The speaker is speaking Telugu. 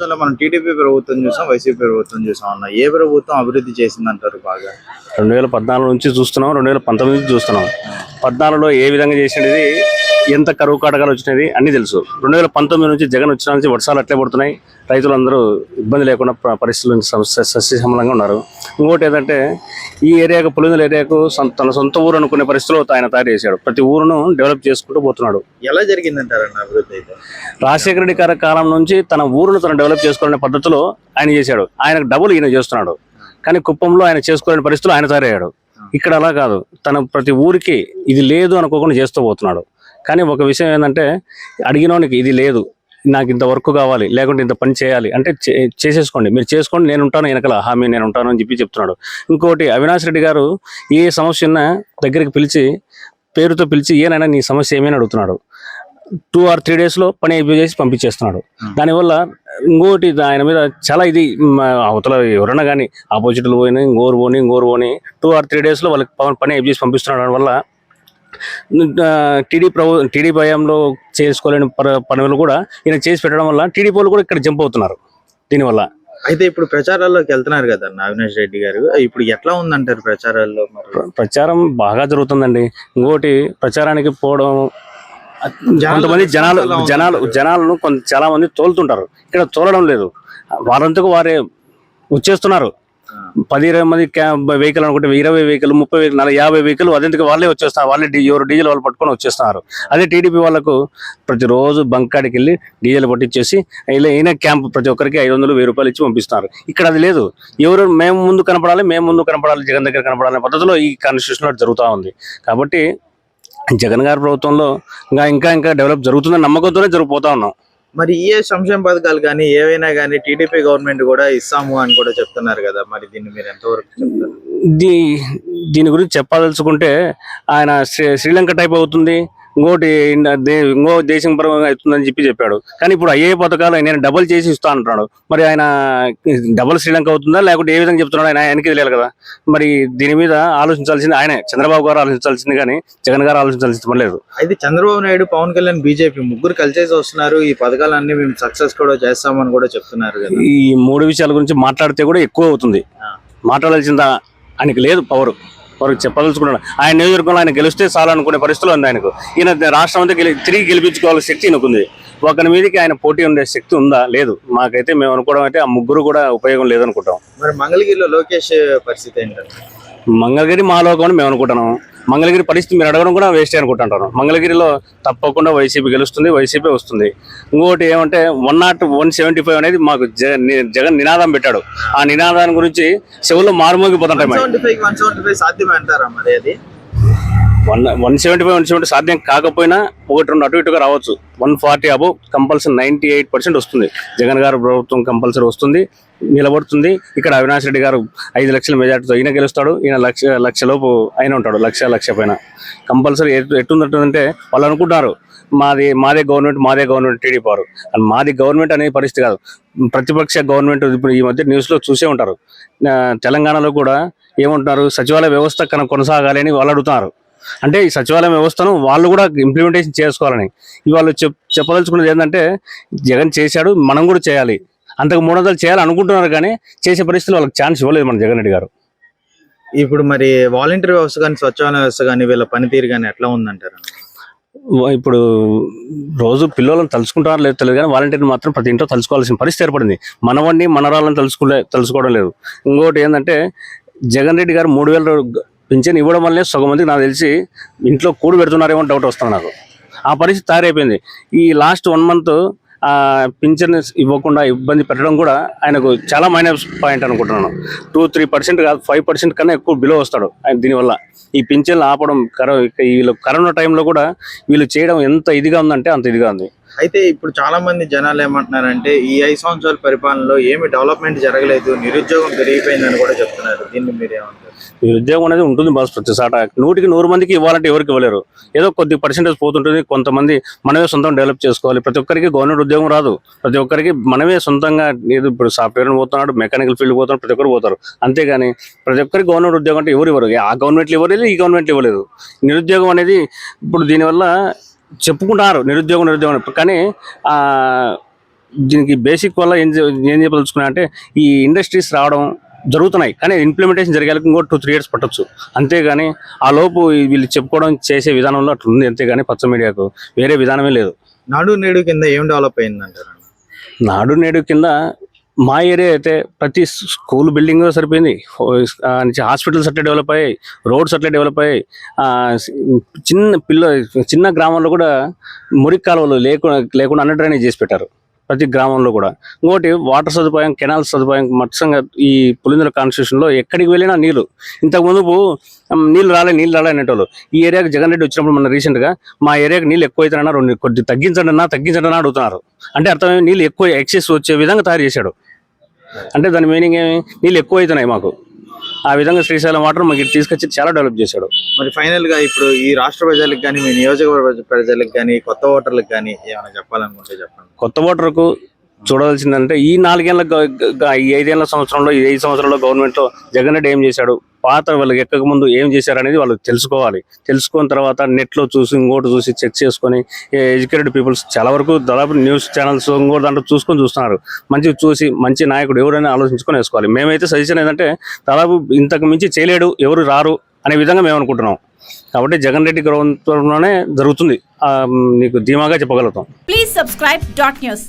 అసలు మనం టీడీపీ ప్రభుత్వం చూసాం వైసీపీ ప్రభుత్వం చూసాం అన్న ఏ ప్రభుత్వం అభివృద్ధి చేసిందంటారు బాగా? రెండు వేల పద్నాలుగు నుంచి చూస్తున్నాం రెండు వేల పంతొమ్మిది నుంచి చూస్తున్నాం. పద్నాలుగులో ఏ విధంగా చేసినది ఎంత కరువు కాటకాలు వచ్చినది అన్ని తెలుసు. రెండు వేల పంతొమ్మిది నుంచి జగన్ వచ్చిన నుంచి వర్షాలు అట్లే పడుతున్నాయి. రైతులందరూ ఇబ్బంది లేకుండా ప్ర- పరిస్థితుల నుంచి సస్య- సస్యశ్యామలంగా ఉన్నారు. ఇంకోటి ఏంటంటే ఈ ఏరియాకు పులిందల ఏరియాకు తన సొంత ఊరు అనుకునే పరిస్థితిలో ఆయన తయారు చేశాడు. ప్రతి ఊరును డెవలప్ చేసుకుంటూ పోతున్నాడు. ఎలా జరిగిందంటారన్న అభివృద్ధి రాజశేఖర రెడ్డి గారి కాలం నుంచి తన ఊరును తను డెవలప్ చేసుకునే పద్ధతిలో ఆయన చేశాడు. ఆయనకు డబుల్ ఈయన చేస్తున్నాడు. కానీ కుప్పంలో ఆయన చేసుకోలేని పరిస్థితులు ఆయన తయారయ్యాడు. ఇక్కడ అలా కాదు. తన ప్రతి ఊరికి ఇది లేదు అనుకోకుండా చేస్తూ పోతున్నాడు. కానీ ఒక విషయం ఏంటంటే అడిగినోనికి ఇది లేదు నాకు ఇంత వర్క్ కావాలి లేకుంటే ఇంత పని చేయాలి అంటే చేసేసుకోండి. మీరు చేసుకోండి నేను ఉంటాను వెనకల హామీ నేను ఉంటాను అని చెప్పి చెప్తున్నాడు. ఇంకోటి అవినాష్ రెడ్డి గారు ఏ సమస్య ఉన్నా దగ్గరికి పిలిచి పేరుతో పిలిచి ఏనైనా నీ సమస్య ఏమైనా అడుగుతున్నాడు. టూ ఆర్ త్రీ డేస్లో పని అయిపోయి చేసి పంపించేస్తున్నాడు. దానివల్ల ఇంకోటి ఆయన మీద చాలా ఇది అవతల ఎవరైనా కానీ ఆపోజిట్లు పోయినా ఇంకోరు పోని ఇంకోరు పోని టూ ఆర్ త్రీ డేస్లో వాళ్ళకి పని అయిపోయి చేసి పంపిస్తున్నాడు. దానివల్ల టీడీ ప్రభు టీడీ భయంలో చేసుకోలేని పనులు కూడా ఈయన చేసి పెట్టడం వల్ల టీడీ వాళ్ళు కూడా ఇక్కడ జంప్ అవుతున్నారు. దీనివల్ల. అయితే ఇప్పుడు ప్రచారాల్లోకి వెళ్తున్నారు కదా అవినాష్ రెడ్డి గారు. ఇప్పుడు ఎట్లా ఉందంటారు ప్రచారాల్లో ప్రచారం బాగా జరుగుతుందండి. ఇంకోటి ప్రచారానికి పోవడం కొంతమంది జనాలు? జనాలు జనాలను కొంత చాలా మంది తోలుతుంటారు. ఇక్కడ తోలడం లేదు. వారంతకు వారే వచ్చేస్తున్నారు. పది ఇరవై మంది వెహికల్ అనుకుంటే ఇరవై వెహికల్ ముప్పై వెహికల్ నలభై యాభై వెహికల్ అదెందుకు వాళ్ళే వచ్చేస్తారు వాళ్ళే డీ- ఎవరు డీజిల్ వాళ్ళు పట్టుకొని వచ్చేస్తున్నారు. అదే టీడీపీ వాళ్ళకు ప్రతిరోజు బంకాడికి వెళ్ళి డీజిల్ పట్టించేసి ఇలా ఈయన క్యాంప్ ప్రతి ఒక్కరికి ఐదు వందలు వెయ్యి రూపాయలు ఇచ్చి పంపిస్తున్నారు. ఇక్కడ అది లేదు. ఎవరు మేము ముందు కనపడాలి మేము ముందు కనపడాలి జగన్ దగ్గర కనపడాలనే పద్ధతిలో ఈ కాన్స్టిట్యూషన్లో జరుగుతూ ఉంది. కాబట్టి జగన్ గారి ప్రభుత్వంలో ఇంకా ఇంకా ఇంకా డెవలప్ జరుగుతుందని నమ్మకంతోనే జరిగిపోతా ఉన్నాం. మరి ఏ సంక్షేమ పథకాలు కానీ ఏవైనా కానీ టీడీపీ గవర్నమెంట్ కూడా ఇస్తాము అని కూడా చెప్తున్నారు కదా. మరి దీన్ని మీరు ఎంతవరకు చెప్తారు? దీ దీని గురించి చెప్పదలుచుకుంటే ఆయన శ్రీ శ్రీలంక టైప్ అవుతుంది. ఇంకోటి ఇంకో దేశం పరంగా అవుతుందని చెప్పి చెప్పాడు. కానీ ఇప్పుడు అయ్యే పథకాలు నేను డబుల్ చేసి ఇస్తా అంటున్నాడు. మరి ఆయన డబుల్ శ్రీలంక అవుతుందా? లేకుంటే ఏ విధంగా చెప్తున్నాడు? ఆయన ఆయనకి తెలియాలి కదా. మరి దీని మీద ఆలోచించాల్సింది ఆయనే. చంద్రబాబు గారు ఆలోచించాల్సింది కానీ జగన్ గారు ఆలోచించాల్సిన పని లేదు. అయితే చంద్రబాబు నాయుడు పవన్ కళ్యాణ్ బీజేపీ ముగ్గురు కలిసేసి వస్తున్నారు. ఈ పథకాలన్నీ మేము సక్సెస్ కూడా చేస్తామని కూడా చెప్తున్నారు ఈ మూడు విషయాల గురించి మాట్లాడితే కూడా ఎక్కువ అవుతుంది. మాట్లాడాల్సిందా? ఆయనకి లేదు పవర్. వారికి చెప్పదలుచుకున్నాడు. ఆయన నియోజకవర్గంలో ఆయన గెలిస్తే చాలు అనుకునే పరిస్థితులు ఉంది ఆయనకు. ఈయన రాష్ట్రం అంతా గెలి తిరిగి గెలిపించుకోవాల్సిన శక్తి ఈయనకుంది. ఒకరి మీదకి ఆయన పోటీ ఉండే శక్తి ఉందా? లేదు. మాకైతే మేము అనుకోవడం అయితే ఆ ముగ్గురు కూడా ఉపయోగం లేదనుకుంటాం. మరి మంగళగిరిలో లోకేష్ పరిస్థితి ఏంటంటే మంగళగిరి మా లోకం మేము అనుకుంటున్నాం. మంగళగిరి పరిస్థితి మీరు అడగడం కూడా వేస్ట్ అనుకుంటుంటాను మంగళగిరిలో తప్పకుండా వైసీపీ గెలుస్తుంది వైసీపీ వస్తుంది. ఇంకోటి ఏమంటే one not one seventy five అనేది మాకు జగన్ జగన్ నినాదం పెట్టాడు. ఆ నినాదాన్ని గురించి చెవుల్లో మారుమోగిపోతుంటాయి one one seventy five one seventy సాధ్యం కాకపోయినా ఒకటి రెండు అటు ఇటుగా రావచ్చు. వన్ ఫార్టీ అబో కంపల్సరీ నైంటీ ఎయిట్ పర్సెంట్ వస్తుంది. జగన్ గారు ప్రభుత్వం కంపల్సరీ వస్తుంది నిలబడుతుంది. ఇక్కడ అవినాష్ రెడ్డి గారు ఐదు లక్షల మెజార్టీతో ఈయన గెలుస్తాడు ఈయన లక్ష లక్ష లోపు అయిన ఉంటాడు లక్ష లక్ష పైన. కంపల్సరీ ఎటు వాళ్ళు అనుకుంటున్నారు మాది మాదే గవర్నమెంట్ మాదే గవర్నమెంట్ టీడీపీ వారు. అండ్ మాది గవర్నమెంట్ అనే పరిస్థితి కాదు. ప్రతిపక్ష గవర్నమెంట్ ఇప్పుడు ఈ మధ్య న్యూస్లో చూసే ఉంటారు. తెలంగాణలో కూడా ఏమంటున్నారు సచివాలయ వ్యవస్థ కన కొనసాగాలి అని వాళ్ళు అడుగుతున్నారు. అంటే ఈ సచివాలయం వ్యవస్థను వాళ్ళు కూడా ఇంప్లిమెంటేషన్ చేసుకోవాలని. ఇవాళ చెప్ చెప్పదలుచుకున్నది ఏంటంటే జగన్ చేశాడు మనం కూడా చేయాలి. అంతకు మూడు వందలు చేయాలి అనుకుంటున్నారు కానీ చేసే పరిస్థితులు వాళ్ళకి ఛాన్స్ ఇవ్వలేదు మన జగన్ రెడ్డి గారు. ఇప్పుడు మరి వాలంటీర్ వ్యవస్థ కానీ స్వచ్ఛాలయ వ్యవస్థ కానీ వీళ్ళ పనితీరు కానీ ఎట్లా ఉందంటారు? ఇప్పుడు రోజు పిల్లలను తలుచుకుంటారో లేదు తెలియదు కానీ వాలంటీర్ని మాత్రం ప్రతి ఇంట్లో తలుచుకోవాల్సిన పరిస్థితి ఏర్పడింది. మనవన్ని మనరాలను తలుచుకునే తలుచుకోవడం లేదు. ఇంకోటి ఏంటంటే జగన్ రెడ్డి గారు మూడు వేల పింఛన్ ఇవ్వడం వల్లే సగం మందికి నాకు తెలిసి ఇంట్లో కూడు పెడుతున్నారేమో డౌట్ వస్తుంది నాకు. ఆ పరిస్థితి తయారైపోయింది. ఈ లాస్ట్ వన్ మంత్ పింఛన్ ఇవ్వకుండా ఇబ్బంది పెట్టడం కూడా ఆయనకు చాలా మైనస్ పాయింట్ అనుకుంటున్నాను. టూ త్రీ పర్సెంట్ కాదు ఫైవ్ పర్సెంట్ కన్నా ఎక్కువ బిలో వస్తాడు ఆయన దీనివల్ల. ఈ పింఛన్లు ఆపడం కరో వీళ్ళు కరోనా టైంలో కూడా వీళ్ళు చేయడం ఎంత ఇదిగా ఉందంటే అంత ఇదిగా ఉంది. అయితే ఇప్పుడు చాలా మంది జనాలు ఏమంటున్నారంటే ఈ ఐదు సంవత్సరాల పరిపాలనలో ఏమి డెవలప్మెంట్ జరగలేదు నిరుద్యోగం పెరిగిపోయిందని కూడా చెప్తున్నారు. దీన్ని మీరు ఏమంటారు? నిరుద్యోగం అనేది ఉంటుంది బాస్ ప్రతిసాట నూటికి నూరు మందికి ఇవ్వాలంటే ఎవరికి ఇవ్వలేరు. ఏదో కొద్ది పర్సెంటేజ్ పోతుంటుంది. కొంతమంది మనమే సొంతం డెవలప్ చేసుకోవాలి. ప్రతి ఒక్కరికి గవర్నమెంట్ ఉద్యోగం రాదు. ప్రతి ఒక్కరికి మనమే సొంతంగా ఏదో ఇప్పుడు సాఫ్ట్వేర్ పోతున్నాడు మెకానికల్ ఫీల్డ్ పోతున్నాడు ప్రతి ఒక్కరు పోతారు. అంతేగాని ప్రతి ఒక్కరికి గవర్నమెంట్ ఉద్యోగం అంటే ఎవరు ఇవ్వరు. ఆ గవర్నమెంట్లు ఇవ్వలేదు ఈ గవర్నమెంట్లు ఇవ్వలేదు. నిరుద్యోగం అనేది ఇప్పుడు దీనివల్ల చెప్పుకుంటారు నిరుద్యోగం నిరుద్యోగం. కానీ దీనికి బేసిక్ వల్ల ఏం ఏం చెప్పదలుచుకున్నా అంటే ఈ ఇండస్ట్రీస్ రావడం జరుగుతున్నాయి. కానీ ఇంప్లిమెంటేషన్ జరిగేందుకు ఇంకో టూ త్రీ ఇయర్స్ పట్టొచ్చు. అంతేగాని ఆ లోపు వీళ్ళు చెప్పుకోవడం చేసే విధానంలో అట్లా ఉంది అంతేగాని పచ్చ మీడియాకు వేరే విధానమే లేదు. నాడు నేడు కింద ఏం డెవలప్ అయింది అంటారు నాడు నేడు కింద మా ఏరియా అయితే ప్రతి స్కూల్ బిల్డింగ్ సరిపోయింది. నుంచి హాస్పిటల్స్ అట్లా డెవలప్ అయ్యాయి. రోడ్స్ అట్లా డెవలప్ అయ్యాయి. చిన్న పిల్ల చిన్న గ్రామంలో కూడా మురికి కాలువలు లేకుండా లేకుండా అండర్ డ్రైనేజ్ చేసి పెట్టారు. ప్రతి గ్రామంలో కూడా. ఇంకోటి వాటర్ సదుపాయం కెనాల్ సదుపాయం మొత్తంగా ఈ పులిందుల కాన్స్టిట్యూషన్లో ఎక్కడికి వెళ్ళినా నీళ్ళు. ఇంతకు ముందు నీళ్ళు రాలే నీళ్ళు రాలే అనేటోళ్ళు. ఈ ఏరియాకి జగన్ రెడ్డి వచ్చినప్పుడు మన రీసెంట్గా మా ఏరియాకి నీళ్ళు ఎక్కువ అవుతారన్నా రెండు కొద్ది తగ్గించండి అన్నా తగ్గించండి అన్నా అడుగుతున్నారు. అంటే అర్థమయ్యే నీళ్ళు ఎక్కువ ఎక్సెస్ వచ్చే విధంగా తయారు చేశాడు. అంటే దాని మీనింగ్ ఏమి? నీళ్ళు ఎక్కువ అవుతున్నాయి మాకు. ఆ విధంగా శ్రీశైలం వాటర్ మాకు ఇటు తీసుకొచ్చి చాలా డెవలప్ చేశాడు. మరి ఫైనల్గా ఇప్పుడు ఈ రాష్ట్ర ప్రజలకు కానీ మీ నియోజకవర్గ ప్రజలకు కానీ కొత్త ఓటర్లకు కానీ ఏమైనా చెప్పాలనుకుంటే చెప్పండి. కొత్త ఓటర్కు చూడాల్సిందంటే ఈ నాలుగేళ్ళ ఈ ఐదేళ్ళ సంవత్సరంలో ఈ ఐదు సంవత్సరంలో గవర్నమెంట్లో జగన్ రెడ్డి ఏం చేశాడు? పాత వాళ్ళకి ఎక్కక ముందు ఏం చేశారు అనేది వాళ్ళు తెలుసుకోవాలి. తెలుసుకున్న తర్వాత నెట్లో చూసి ఇంకోటి చూసి చెక్ చేసుకొని ఎడ్యుకేటెడ్ పీపుల్స్ చాలా వరకు దాదాపు న్యూస్ ఛానల్స్ ఇంకోటి దాంట్లో చూసుకొని చూస్తున్నారు. మంచిగా చూసి మంచి నాయకుడు ఎవరైనా ఆలోచించుకొని వేసుకోవాలి. మేమైతే సజెషన్ ఏంటంటే దాదాపు ఇంతకు మించి చేయలేడు ఎవరు రారు అనే విధంగా మేము అనుకుంటున్నాం. కాబట్టి జగన్ రెడ్డి ప్రభుత్వంలోనే జరుగుతుంది. నీకు ధీమాగా చెప్పగలుగుతాం. Please subscribe dot news